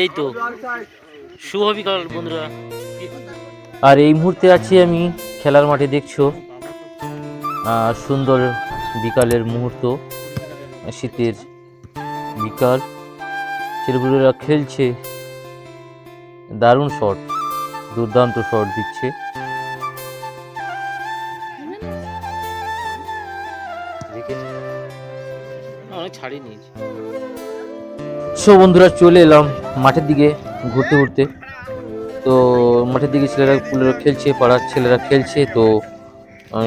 এই তো। শুভ বিকাল বন্ধুরা। আর এই মুহূর্তে আছি আমি খেলার মাঠে দেখছ? সুন্দর বিকালের মুহূর্ত শীতের বিকাল। ছেলেপুলেরা খেলছে। দারুণ শট দুর্দান্ত শট দিচ্ছে। ছাড়িয়ে নিয়েছি। সো বন্ধুরা, চলে এলাম মাঠের দিকে ঘুরতে ঘুরতে। তো মাঠের দিকে ছেলেরা পুলেরা খেলছে, পাড়ার ছেলেরা খেলছে, তো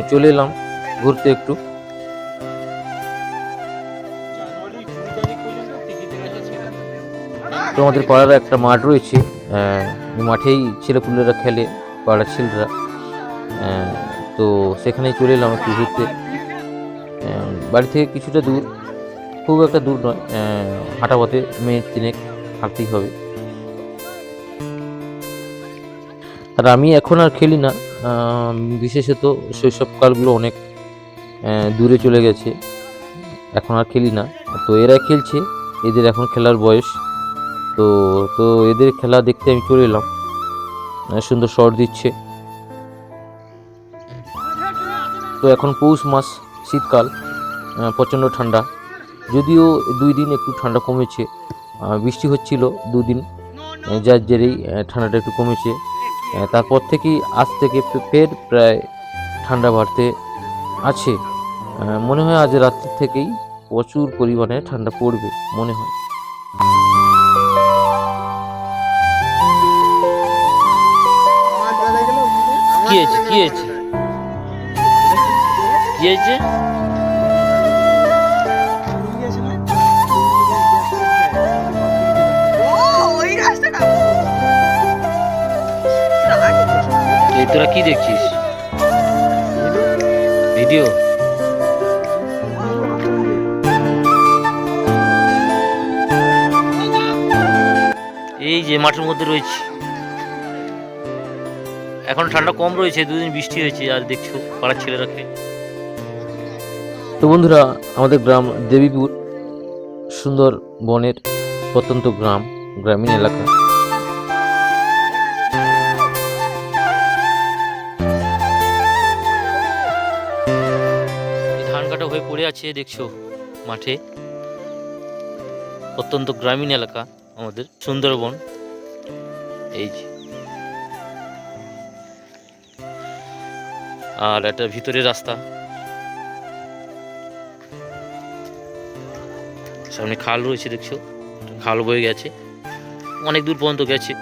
চলে এলাম ঘুরতে একটু। তো আমাদের পাড়ার একটা মাঠ রয়েছে মাঠেই ছেলেপুলেরা খেলে, পাড়ার ছেলেরা। তো সেখানেই চলে এলাম একটু ঘুরতে। বাড়ি থেকে কিছুটা দূর। খুব একটা দূর নয় হাঁটা পথে মিনিট তিনেক হাঁটতেই হবে। আর আমি এখন আর খেলি না বিশেষত শৈশবকালগুলো অনেক দূরে চলে গেছে, এখন আর খেলি না। তো এরা খেলছে, এদের এখন খেলার বয়স। তো তো এদের খেলা দেখতে আমি চলে এলাম সুন্দর শট দিচ্ছে। তো এখন পৌষ মাস, শীতকাল প্রচণ্ড ঠান্ডা। যদিও দুই দিন একটু ঠান্ডা কমেছে বৃষ্টি হচ্ছিল দুদিন যার জেরেই ঠান্ডাটা একটু কমেছে। তারপর থেকেই আজ থেকে ফের প্রায় ঠান্ডা বাড়তে আছে। মনে হয় আজ রাত্রি থেকেই প্রচুর পরিমাণে ঠান্ডা পড়বে মনে হয়। কি হয়েছে? কি হয়েছে? কি হয়েছে? তোরা কি দেখছিস? ভিডিও? এই যে মাঠের মধ্যে রয়েছে। এখন ঠান্ডা কম রয়েছে, দুদিন বৃষ্টি হয়েছে, আর দেখছ পাড়ার ছেলেরা খেয়ে। তো বন্ধুরা, আমাদের গ্রাম দেবীপুর সুন্দর বনের প্রত্যন্ত গ্রাম, গ্রামীণ এলাকা। ধান কাটা হয়ে পড়ে আছে, দেখছ, মাঠে। অত্যন্ত গ্রামীণ এলাকা আমাদের, সুন্দরবন। এই যে। আর একটা ভিতরে রাস্তা। সামনে খাল রয়েছে, দেখছ। খাল বয়ে গেছে। অনেক দূর পর্যন্ত গেছে।